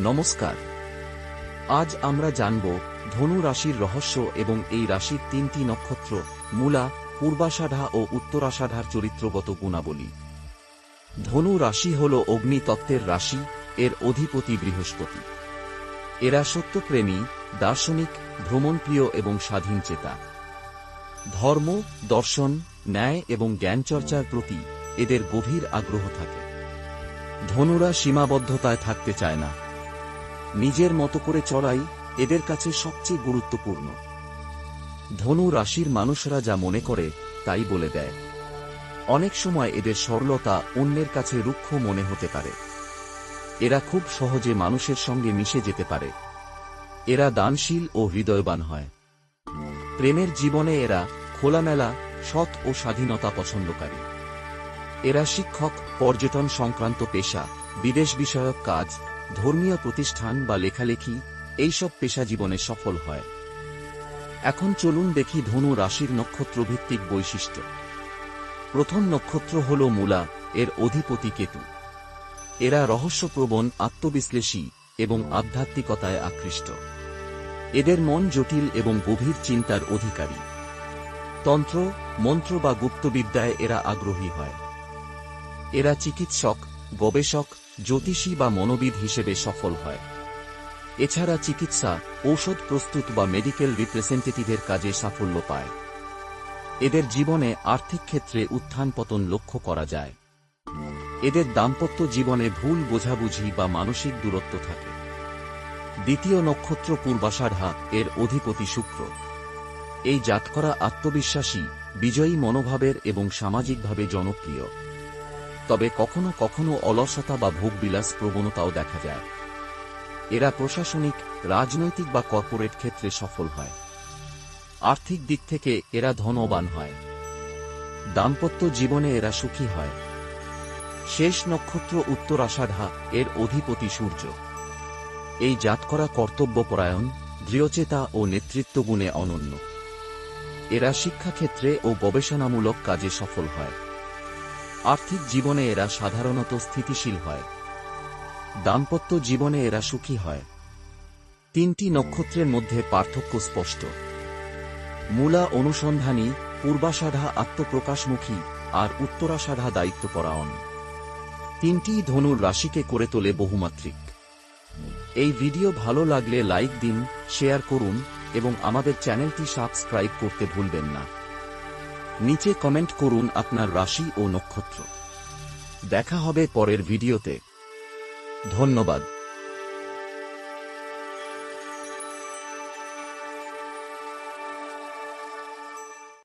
নমস্কার। আজ আমরা জানব ধনু রাশির রহস্য এবং এই রাশির তিনটি নক্ষত্র, মূলা, পূর্বাষাঢ়া ও উত্তরাষাঢ়ার চরিত্রগত গুণাবলী। ধনু রাশি হল অগ্নিতত্ত্বের রাশি, এর অধিপতি বৃহস্পতি। এরা সত্যপ্রেমী, দার্শনিক, ভ্রমণপ্রিয় এবং স্বাধীন চেতা। ধর্ম, দর্শন, ন্যায় এবং জ্ঞানচর্চার প্রতি এদের গভীর আগ্রহ থাকে। ধনুরা সীমাবদ্ধতায় থাকতে চায় না। নিজের মতো করে চড়াই এদের কাছে সবচেয়ে গুরুত্বপূর্ণ। ধনু রাশির মানুষরা যা মনে করে, তাই বলে দেয়। অনেক সময় এদের সরলতা অন্যের কাছে রুক্ষ মনে হতে পারে। এরা খুব সহজে মানুষের সঙ্গে মিশে যেতে পারে। এরা দানশীল ও হৃদয়বান হয়। প্রেমের জীবনে এরা খোলামেলা, সৎ ও স্বাধীনতা পছন্দকারী। এরা শিক্ষক, পর্যটন সংক্রান্ত পেশা, বিদেশ বিষয়ক কাজ ধর্মীয় প্রতিষ্ঠান বা লেখালেখি, এইসব পেশা জীবনে সফল হয়। এখন চলুন দেখি ধনু রাশির নক্ষত্রভিত্তিক বৈশিষ্ট্য। প্রথম নক্ষত্র হল মূলা, এর অধিপতি কেতু। এরা রহস্যপ্রবণ, আত্মবিশ্লেষী এবং আধ্যাত্মিকতায় আকৃষ্ট। এদের মন জটিল এবং গভীর চিন্তার অধিকারী। তন্ত্র, মন্ত্র বা গুপ্তবিদ্যায় এরা আগ্রহী হয়। এরা চিকিৎসক গবেষক, জ্যোতিষী বা মনোবিদ হিসেবে সফল হয়। এছাড়া চিকিৎসা, ঔষধ প্রস্তুত বা মেডিকেল রিপ্রেজেন্টেটিভের কাজে সাফল্য পায়। এদের জীবনে আর্থিক ক্ষেত্রে উত্থান পতন লক্ষ্য করা যায়। এদের দাম্পত্য জীবনে ভুল বোঝাবুঝি বা মানসিক দূরত্ব থাকে। দ্বিতীয় নক্ষত্র পূর্বাষাঢ়া এর অধিপতি শুক্র। এই জাতকরা আত্মবিশ্বাসী, বিজয়ী মনোভাবের এবং সামাজিকভাবে জনপ্রিয়। তবে কখনো কখনো অলসতা বা ভোগবিলাস প্রবণতাও দেখা যায়। এরা প্রশাসনিক, রাজনৈতিক বা কর্পোরেট ক্ষেত্রে সফল হয়। আর্থিক দিক থেকে এরা ধনবান হয়। দাম্পত্য জীবনে এরা সুখী হয়। শেষ নক্ষত্র উত্তর উত্তরাষাঢ়া এর অধিপতি সূর্য। এই জাতকরা কর্তব্যপরায়ণ, দৃঢ়চেতা ও নেতৃত্বগুণে অনন্য। এরা শিক্ষাক্ষেত্রে ও গবেষণামূলক কাজে সফল হয়। আর্থিক জীবনে এরা সাধারণত স্থিতিশীল হয়। দাম্পত্য জীবনে এরা সুখী হয়। তিনটি নক্ষত্রের মধ্যে পার্থক্য স্পষ্ট। মূলা অনুসন্ধানী, পূর্বাষাঢ়া আত্মপ্রকাশমুখী আর উত্তরাষাঢ়া দায়িত্বপরায়ণ। তিনটি ধনুর রাশিকে করে তোলে বহুমাত্রিক। এই ভিডিও ভালো লাগলে লাইক দিন, শেয়ার করুন এবং আমাদের চ্যানেলটি সাবস্ক্রাইব করতে ভুলবেন না। নিচে কমেন্ট করুন আপনার রাশি ও নক্ষত্র। দেখা হবে পরের ভিডিওতে। ধন্যবাদ।